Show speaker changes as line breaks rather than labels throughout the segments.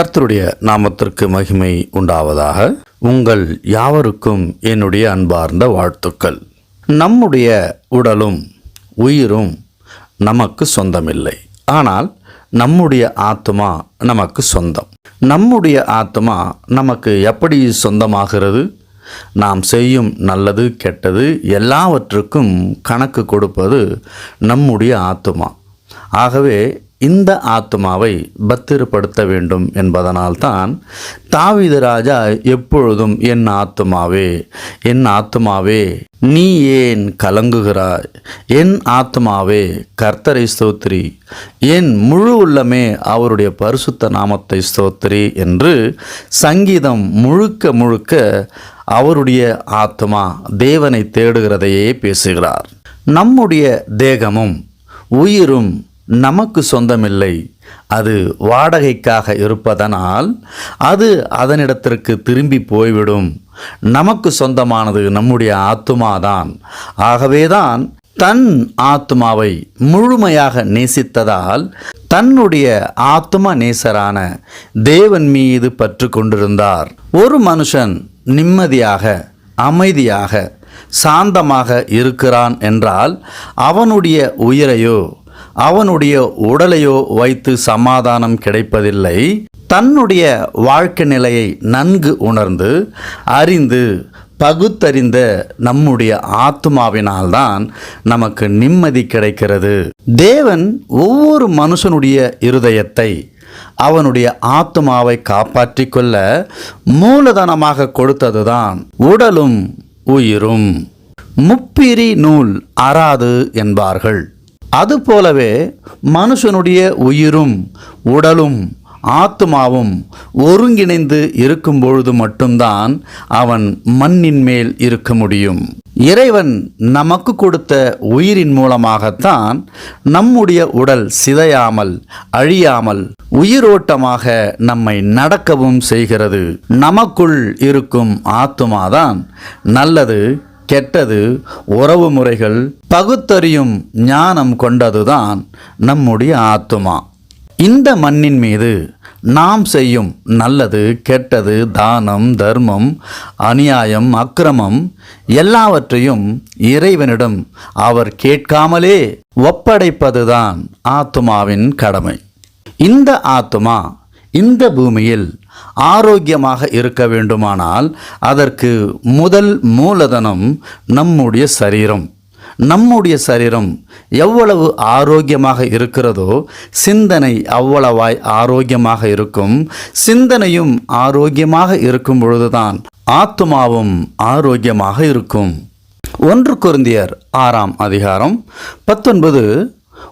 கர்த்தருடைய நாமத்திற்கு மகிமை உண்டாவதாக. உங்கள் யாவருக்கும் என்னுடைய அன்பார்ந்த வாழ்த்துக்கள். நம்முடைய உடலும் உயிரும் நமக்கு சொந்தமில்லை. ஆனால் நம்முடைய ஆத்மா நமக்கு சொந்தம். நம்முடைய ஆத்மா நமக்கு எப்படி சொந்தமாகிறது? நாம் செய்யும் நல்லது கெட்டது எல்லாவற்றுக்கும் கணக்கு கொடுப்பது நம்முடைய ஆத்மா ஆகவே இந்த ஆத்மாவை பத்திரப்படுத்த வேண்டும் என்பதனால்தான் தாவித ராஜா எப்பொழுதும் என் ஆத்மாவே என் ஆத்மாவே நீ ஏன் கலங்குகிறாய்? என் ஆத்மாவே கர்த்தரை ஸ்தோத்திரி. என் முழு உள்ளமே அவருடைய பரிசுத்த நாமத்தை ஸ்தோத்திரி என்று சங்கீதம் முழுக்க முழுக்க அவருடைய ஆத்மா தேவனை தேடுகிறதையே பேசுகிறார். நம்முடைய தேகமும் உயிரும் நமக்கு சொந்தமில்லை. அது வாடகைக்காக இருப்பதனால் அது அதனிடத்திற்கு திரும்பி போய்விடும். நமக்கு சொந்தமானது நம்முடைய ஆத்துமாதான். ஆகவேதான் தன் ஆத்மாவை முழுமையாக நேசித்ததால் தன்னுடைய ஆத்ம நேசரான தேவன் மீது பற்று கொண்டிருந்தார். ஒரு மனுஷன் நிம்மதியாக அமைதியாக சாந்தமாக இருக்கிறான் என்றால் அவனுடைய உயிரையோ அவனுடைய உடலையோ வைத்து சமாதானம் கிடைப்பதில்லை. தன்னுடைய வாழ்க்கை நிலையை நன்கு உணர்ந்து அறிந்து பகுத்தறிந்த நம்முடைய ஆத்மாவினால்தான் நமக்கு நிம்மதி கிடைக்கிறது. தேவன் ஒவ்வொரு மனுஷனுடைய இருதயத்தை அவனுடைய ஆத்மாவை காப்பாற்றிக் கொள்ள மூலதனமாக கொடுத்ததுதான் உடலும் உயிரும். முப்பிரி நூல் அறாது என்பார்கள். அதுபோலவே மனுஷனுடைய உயிரும் உடலும் ஆத்மாவும் ஒருங்கிணைந்து இருக்கும் பொழுது மட்டும்தான் அவன் மண்ணின் மேல் இருக்க முடியும். இறைவன் நமக்கு கொடுத்த உயிரின் மூலமாகத்தான் நம்முடைய உடல் சிதையாமல் அழியாமல் உயிரோட்டமாக நம்மை நடக்கவும் செய்கிறது. நமக்குள் இருக்கும் ஆத்மாதான் நல்லது கெட்டது உறவு முறைகள் பகுத்தறியும் ஞானம் கொண்டதுதான் நம்முடைய ஆத்துமா. இந்த மண்ணின் மீது நாம் செய்யும் நல்லது கெட்டது தானம் தர்மம் அநியாயம் அக்கிரமம் எல்லாவற்றையும் இறைவனிடம் அவர் கேட்காமலே ஒப்படைப்பதுதான் ஆத்துமாவின் கடமை. இந்த ஆத்துமா இந்த பூமியில் ஆரோக்கியமாக இருக்க வேண்டுமானால் அதற்கு முதல் மூலதனம் நம்முடைய சரீரம். நம்முடைய சரீரம் எவ்வளவு ஆரோக்கியமாக இருக்கிறதோ சிந்தனை அவ்வளவாய் ஆரோக்கியமாக இருக்கும். சிந்தனையும் ஆரோக்கியமாக இருக்கும் பொழுதுதான் ஆத்மாவும் ஆரோக்கியமாக இருக்கும். ஒன்று குருந்தியர் ஆறாம் அதிகாரம் பத்தொன்பது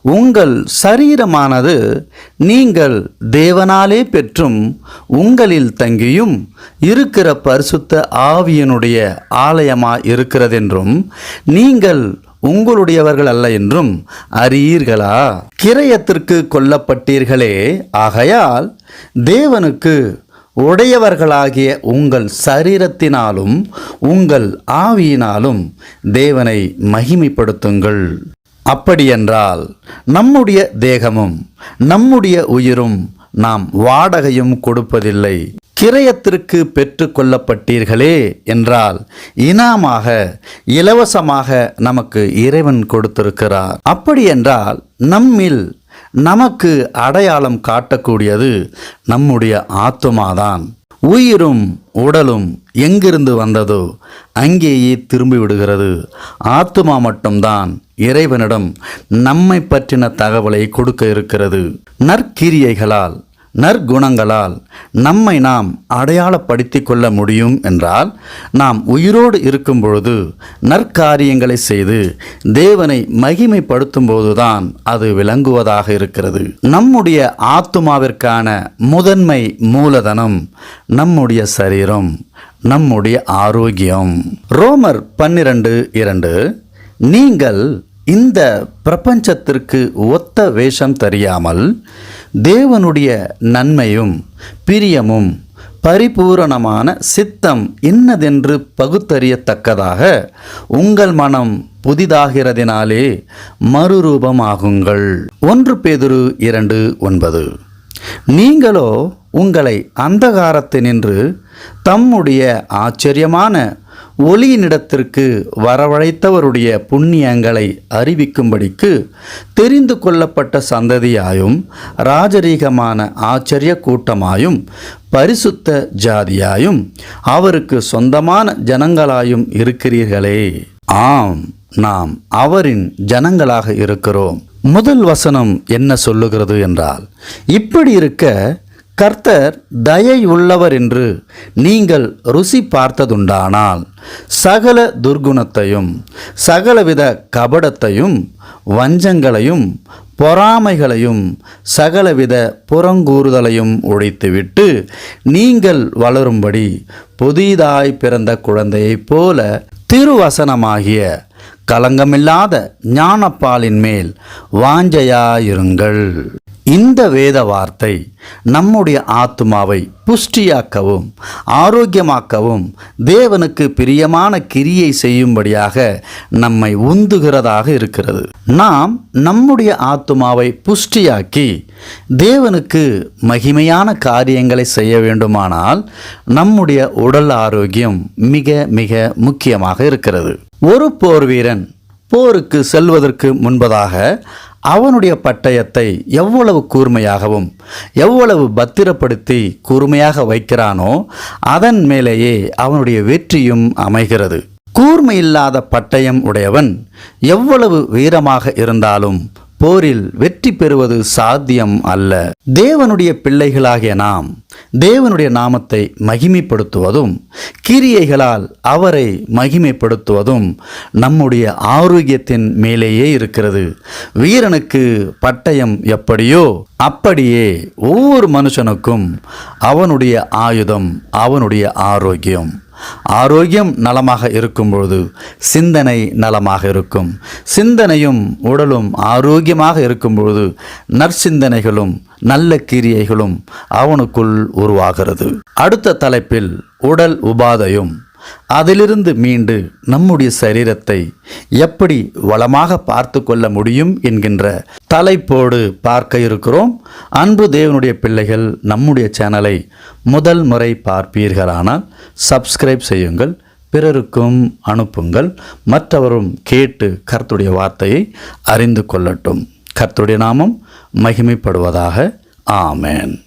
உங்கள் சரீரமானது நீங்கள் தேவனாலே பெற்றும் உங்களில் தங்கியும் இருக்கிற பரிசுத்த ஆவியனுடைய ஆலயமாக இருக்கிறதென்றும் நீங்கள் உங்களுடையவர்கள் அல்ல என்றும் அறியீர்களா? கிரயத்திற்கு கொல்லப்பட்டீர்களே ஆகையால் தேவனுக்கு உடையவர்களாகிய உங்கள் சரீரத்தினாலும் உங்கள் ஆவியினாலும் தேவனை மகிமைப்படுத்துங்கள். அப்படியென்றால் நம்முடைய தேகமும் நம்முடைய உயிரும் நாம் வாடகையும் கொடுப்பதில்லை. கிரயத்திற்கு பெற்று கொள்ளப்பட்டீர்களே என்றால் இனாமாக இலவசமாக நமக்கு இறைவன் கொடுத்திருக்கிறார். அப்படியென்றால் நம்மில் நமக்கு அடையாளம் காட்டக்கூடியது நம்முடைய ஆத்மாதான் உயிரும் உடலும் எங்கிருந்து வந்ததோ அங்கேயே திரும்பி விடுகிறது ஆத்துமா மட்டும்தான் இறைவனிடம் நம்மை பற்றின தகவலை கொடுக்க இருக்கிறது. நற்கிரியைகளால் நற்குணங்களால் நம்மை நாம் அடையாளப்படுத்தி கொள்ள முடியும் என்றால் நாம் உயிரோடு இருக்கும் பொழுது நற்காரியங்களை செய்து தேவனை மகிமைப்படுத்தும் போதுதான் அது விளங்குவதாக இருக்கிறது. நம்முடைய ஆத்துமாவிற்கான முதன்மை மூலதனம் நம்முடைய சரீரம் நம்முடைய ஆரோக்கியம். ரோமர் பன்னிரண்டு இரண்டு நீங்கள் இந்த பிரபஞ்சத்திற்கு ஒத்த வேஷம் தெரியாமல் தேவனுடைய நன்மையும் பிரியமும் பரிபூரணமான சித்தம் இன்னதென்று பகுத்தறியத்தக்கதாக உங்கள் மனம் புதிதாகிறதினாலே மறுரூபமாகுங்கள். ஒன்று பேதுரு இரண்டு ஒன்பது. நீங்களோ உங்களை அந்தகாரத்தினின்று தம்முடைய ஆச்சரியமான ஒளியினிடத்திற்கு வரவழைத்தவருடைய புண்ணியங்களை அறிவிக்கும்படிக்கு தெரிந்து கொள்ளப்பட்ட சந்ததியாயும் ராஜரீகமான ஆச்சரிய கூட்டமாயும் பரிசுத்த ஜாதியாயும் அவருக்கு சொந்தமான ஜனங்களாயும் இருக்கிறீர்களே. ஆம் நாம் அவரின் ஜனங்களாக இருக்கிறோம். முதல் வசனம் என்ன சொல்லுகிறது என்றால் இப்படி இருக்க கர்த்தர் தயை உள்ளவர் என்று நீங்கள் ருசி பார்த்ததுண்டானால் சகல துர்குணத்தையும் சகலவித கபடத்தையும் வஞ்சங்களையும் பொறாமைகளையும் சகலவித புறங்கூறுதலையும் ஒழித்துவிட்டு நீங்கள் வளரும்படி புதிதாய் பிறந்த குழந்தையைப் போல திருவசனமாகிய கலங்கமில்லாத ஞானப்பாலின் மேல் வாஞ்சையாயிருங்கள். இந்த வேத வார்த்தை நம்முடைய ஆத்துமாவை புஷ்டியாக்கவும் ஆரோக்கியமாக்கவும் தேவனுக்கு பிரியமான கிரியை செய்யும்படியாக நம்மை உந்துகிறதாக இருக்கிறது. நாம் நம்முடைய ஆத்துமாவை புஷ்டியாக்கி தேவனுக்கு மகிமையான காரியங்களை செய்ய வேண்டுமானால் நம்முடைய உடல் ஆரோக்கியம் மிக மிக முக்கியமாக இருக்கிறது. ஒரு போர் வீரன் போருக்கு செல்வதற்கு முன்பதாக அவனுடைய பட்டயத்தை எவ்வளவு கூர்மையாகவும் எவ்வளவு பத்திரப்படுத்தி கூர்மையாக வைக்கிறானோ அதன் மேலேயே அவனுடைய வெற்றியும் அமைகிறது. கூர்மையில்லாத பட்டயம் உடையவன் எவ்வளவு வீரமாக இருந்தாலும் போரில் வெற்றி பெறுவது சாத்தியம் அல்ல. தேவனுடைய பிள்ளைகளாகிய நாம் தேவனுடைய நாமத்தை மகிமைப்படுத்துவதும் கிரியைகளால் அவரை மகிமைப்படுத்துவதும் நம்முடைய ஆரோக்கியத்தின் மேலேயே இருக்கிறது. வீரனுக்கு பட்டயம் எப்படியோ அப்படியே ஒவ்வொரு மனுஷனுக்கும் அவனுடைய ஆயுதம் அவனுடைய ஆரோக்கியம். ஆரோக்கியம் நலமாக இருக்கும் பொழுது சிந்தனை நலமாக இருக்கும். சிந்தனையும் உடலும் ஆரோக்கியமாக இருக்கும் பொழுது நற்சிந்தனைகளும் நல்ல கிரியைகளும் அவனுக்குள் உருவாகிறது. அடுத்த தலைப்பில் உடல் உபாதையும். அதிலிருந்து மீண்டு நம்முடைய சரீரத்தை எப்படி வளமாக பார்த்து கொள்ள முடியும் என்கின்ற தலைப்போடு பார்க்க இருக்கிறோம். அன்பு தேவனுடைய பிள்ளைகள் நம்முடைய சேனலை முதல் முறை பார்ப்பீர்களானால் சப்ஸ்கிரைப் செய்யுங்கள் பிறருக்கும் அனுப்புங்கள். மற்றவரும் கேட்டு கர்த்துடைய வார்த்தையை அறிந்து கொள்ளட்டும். கர்த்துடைய நாமம் மகிமைப்படுவதாக. ஆமேன்.